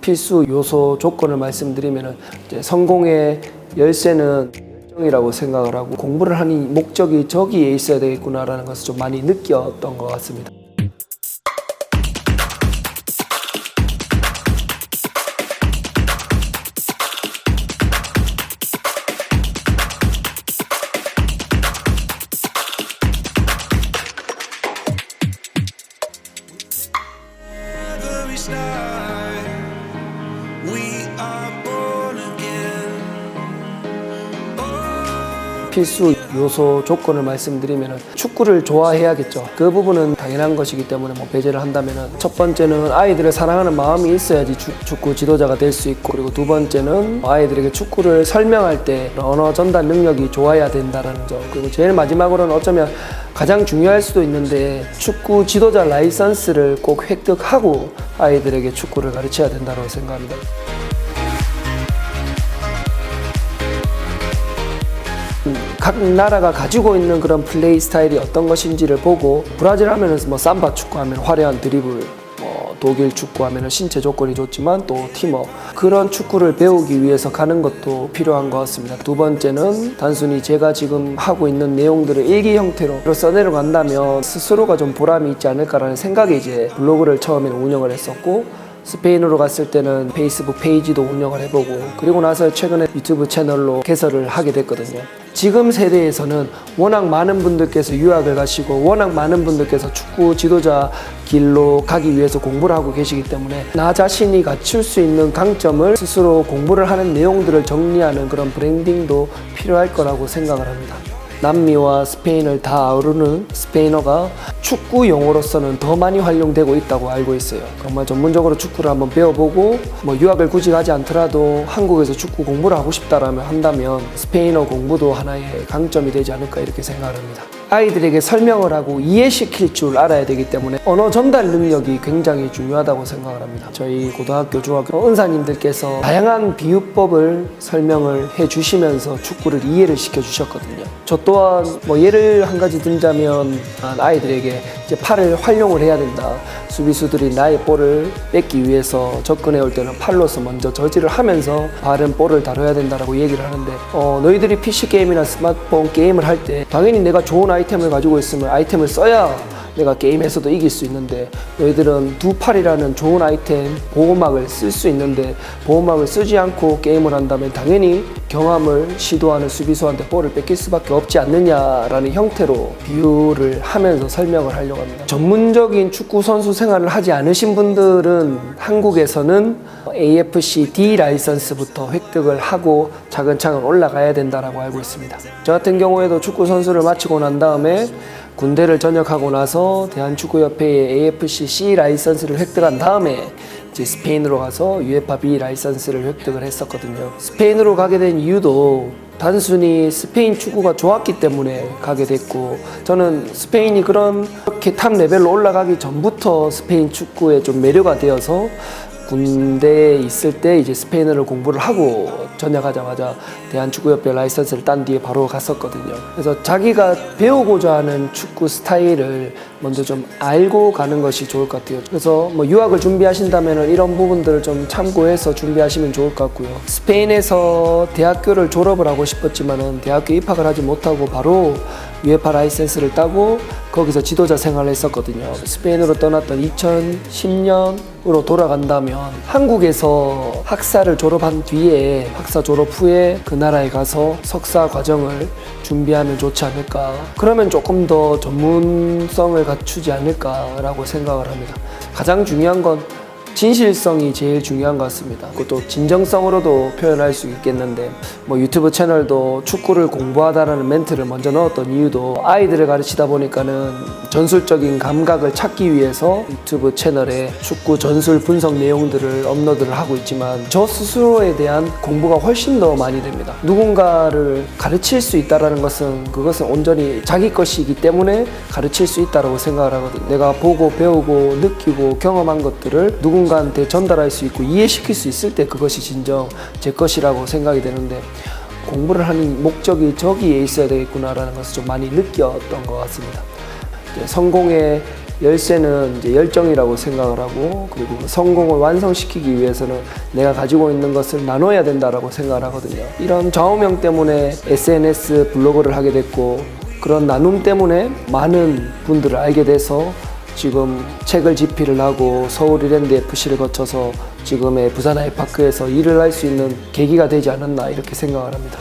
필수 요소 조건을 말씀드리면 성공의 열쇠는 열정이라고 생각을 하고 공부를 하는 목적이 저기에 있어야 되겠구나라는 것을 좀 많이 느꼈던 것 같습니다. 필수 요소 조건을 말씀드리면 축구를 좋아해야겠죠. 그 부분은 당연한 것이기 때문에 뭐 배제를 한다면 첫 번째는 아이들을 사랑하는 마음이 있어야지 축- 축구 지도자가 될 수 있고 그리고 두 번째는 아이들에게 축구를 설명할 때 언어 전달 능력이 좋아야 된다는 점 그리고 제일 마지막으로는 어쩌면 가장 중요할 수도 있는데 축구 지도자 라이선스를 꼭 획득하고 아이들에게 축구를 가르쳐야 된다고 생각합니다. 각 나라가 가지고 있는 그런 플레이 스타일이 어떤 것인지를 보고 브라질 하면은 뭐 삼바 축구하면 화려한 드리블 뭐 독일 축구하면 신체 조건이 좋지만 또 팀워 그런 축구를 배우기 위해서 가는 것도 필요한 것 같습니다. 두 번째는 단순히 제가 지금 하고 있는 내용들을 일기 형태로 써내려 간다면 스스로가 좀 보람이 있지 않을까라는 생각에 이제 블로그를 처음에는 운영을 했었고 스페인으로 갔을 때는 페이스북 페이지도 운영을 해보고 그리고 나서 최근에 유튜브 채널로 개설을 하게 됐거든요. 지금 세대에서는 워낙 많은 분들께서 유학을 가시고 워낙 많은 분들께서 축구 지도자 길로 가기 위해서 공부를 하고 계시기 때문에 나 자신이 갖출 수 있는 강점을 스스로 공부를 하는 내용들을 정리하는 그런 브랜딩도 필요할 거라고 생각을 합니다. 남미와 스페인을 다 아우르는 스페인어가 축구 용어로서는 더 많이 활용되고 있다고 알고 있어요. 정말 전문적으로 축구를 한번 배워보고 뭐 유학을 굳이 가지 않더라도 한국에서 축구 공부를 하고 싶다라면 한다면 스페인어 공부도 하나의 강점이 되지 않을까 이렇게 생각을 합니다. 아이들에게 설명을 하고 이해시킬 줄 알아야 되기 때문에 언어 전달 능력이 굉장히 중요하다고 생각을 합니다. 저희 고등학교, 중학교 은사님들께서 다양한 비유법을 설명을 해 주시면서 축구를 이해를 시켜 주셨거든요. 저 또한 뭐 예를 한 가지 들자면 아이들에게 이제 팔을 활용을 해야 된다. 수비수들이 나의 볼을 뺏기 위해서 접근해 올 때는 팔로서 먼저 저지를 하면서 발은 볼을 다뤄야 된다라고 얘기를 하는데 어, 너희들이 PC 게임이나 스마트폰 게임을 할 때 당연히 내가 좋은 아이 템을 가지고 있으면 아이템을 써야 내가 게임에서도 이길 수 있는데 너희들은 두 팔이라는 좋은 아이템 보호막을 쓸 수 있는데 보호막을 쓰지 않고 게임을 한다면 당연히 경험을 시도하는 수비수한테 볼을 뺏길 수밖에 없지 않느냐라는 형태로 비유를 하면서 설명을 하려고 합니다. 전문적인 축구 선수 생활을 하지 않으신 분들은 한국에서는 AFC D 라이선스부터 획득을 하고 차근차근 올라가야 된다라고 알고 있습니다. 저 같은 경우에도 축구 선수를 마치고 난 다음에 군대를 전역하고 나서 대한축구협회의 AFC C 라이선스를 획득한 다음에 이제 스페인으로 가서 UEFA B 라이선스를 획득을 했었거든요. 스페인으로 가게 된 이유도 단순히 스페인 축구가 좋았기 때문에 가게 됐고 저는 스페인이 그런 이렇게 탑 레벨로 올라가기 전부터 스페인 축구에 좀 매료가 되어서 군대에 있을 때 이제 스페인어를 공부를 하고 전역하자마자 대한축구협회 라이선스를 딴 뒤에 바로 갔었거든요. 그래서 자기가 배우고자 하는 축구 스타일을 먼저 좀 알고 가는 것이 좋을 것 같아요. 그래서 뭐 유학을 준비하신다면 이런 부분들을 좀 참고해서 준비하시면 좋을 것 같고요. 스페인에서 대학교를 졸업을 하고 싶었지만은 대학교 입학을 하지 못하고 바로 UEFA 라이센스를 따고 거기서 지도자 생활을 했었거든요. 스페인으로 떠났던 2010년 으로 돌아간다면 한국에서 학사를 졸업한 뒤에 학사 졸업 후에 그 나라에 가서 석사 과정을 준비하면 좋지 않을까. 그러면 조금 더 전문성을 갖추지 않을까라고 생각을 합니다. 가장 중요한 건 진실성이 제일 중요한 것 같습니다. 그것도 진정성으로도 표현할 수 있겠는데 뭐 유튜브 채널도 축구를 공부하다라는 멘트를 먼저 넣었던 이유도 아이들을 가르치다 보니까는 전술적인 감각을 찾기 위해서 유튜브 채널에 축구 전술 분석 내용들을 업로드를 하고 있지만 저 스스로에 대한 공부가 훨씬 더 많이 됩니다. 누군가를 가르칠 수 있다라는 것은 그것은 온전히 자기 것이기 때문에 가르칠 수 있다라고 생각을 하거든요. 내가 보고 배우고 느끼고 경험한 것들을 누군 가한테 전달할 수 있고 이해시킬 수 있을 때 그것이 진정 제 것이라고 생각이 되는데 공부를 하는 목적이 저기에 있어야 되겠구나라는 것을 좀 많이 느꼈던 것 같습니다. 성공의 열쇠는 이제 열정이라고 생각을 하고 그리고 성공을 완성시키기 위해서는 내가 가지고 있는 것을 나눠야 된다라고 생각을 하거든요. 이런 좌우명 때문에 SNS 블로그를 하게 됐고 그런 나눔 때문에 많은 분들을 알게 돼서 지금 책을 집필을 하고 서울 이랜드 FC를 거쳐서 지금의 부산 아이파크에서 일을 할 수 있는 계기가 되지 않았나 이렇게 생각을 합니다.